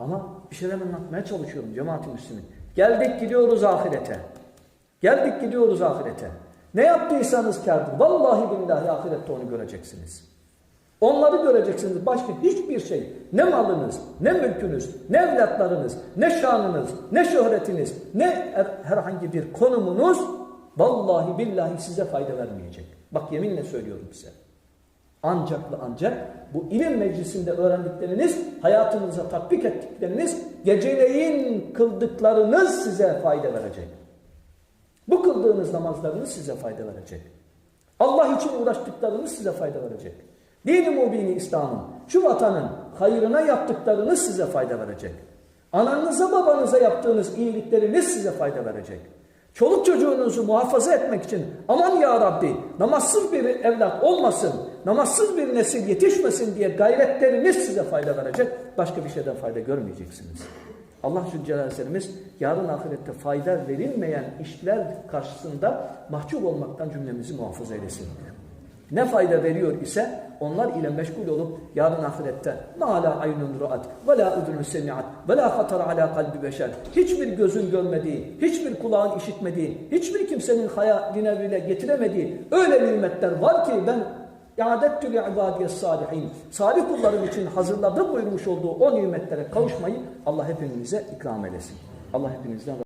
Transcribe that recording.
Ama bir şeyler anlatmaya çalışıyorum cemaat-i müslümin. Geldik gidiyoruz ahirete. Geldik gidiyoruz ahirete. Ne yaptıysanız kârdır. Vallahi billahi ahirette onu göreceksiniz. Onları göreceksiniz. Başka hiçbir şey. Ne malınız, ne mülkünüz, ne evlatlarınız, ne şanınız, ne şöhretiniz, ne her- herhangi bir konumunuz vallahi billahi size fayda vermeyecek. Bak yeminle söylüyorum size. Ancak ve ancak bu ilim meclisinde öğrendikleriniz, hayatınıza tatbik ettikleriniz, geceleyin kıldıklarınız size fayda verecek. Bu kıldığınız namazlarınız size fayda verecek. Allah için uğraştıklarınız size fayda verecek. Dini mubini İslam'ın, şu vatanın hayrına yaptıklarınız size fayda verecek. Ananıza babanıza yaptığınız iyilikleriniz size fayda verecek. Çoluk çocuğunuzu muhafaza etmek için aman ya Rabbi namazsız bir evlat olmasın, namazsız bir nesil yetişmesin diye gayretleriniz size fayda verecek. Başka bir şeyden fayda görmeyeceksiniz. Allah Zülcelal'imiz yarın ahirette fayda verilmeyen işler karşısında mahcup olmaktan cümlemizi muhafaza eylesin. Ne fayda veriyor ise onlar ile meşgul olup yarın ahirette ma la aynun ru'at ve la udunun semi'at ve la hatar ala kalbi beşer hiçbir gözün görmediği, hiçbir kulağın işitmediği, hiçbir kimsenin hayaline bile getiremediği öyle nimetler var ki ben İadettü li ibadiyes salihin. Salih kullarım için hazırladı buyurmuş olduğu o nimetlere kavuşmayı Allah hepimize ikram eylesin. Allah hepinizden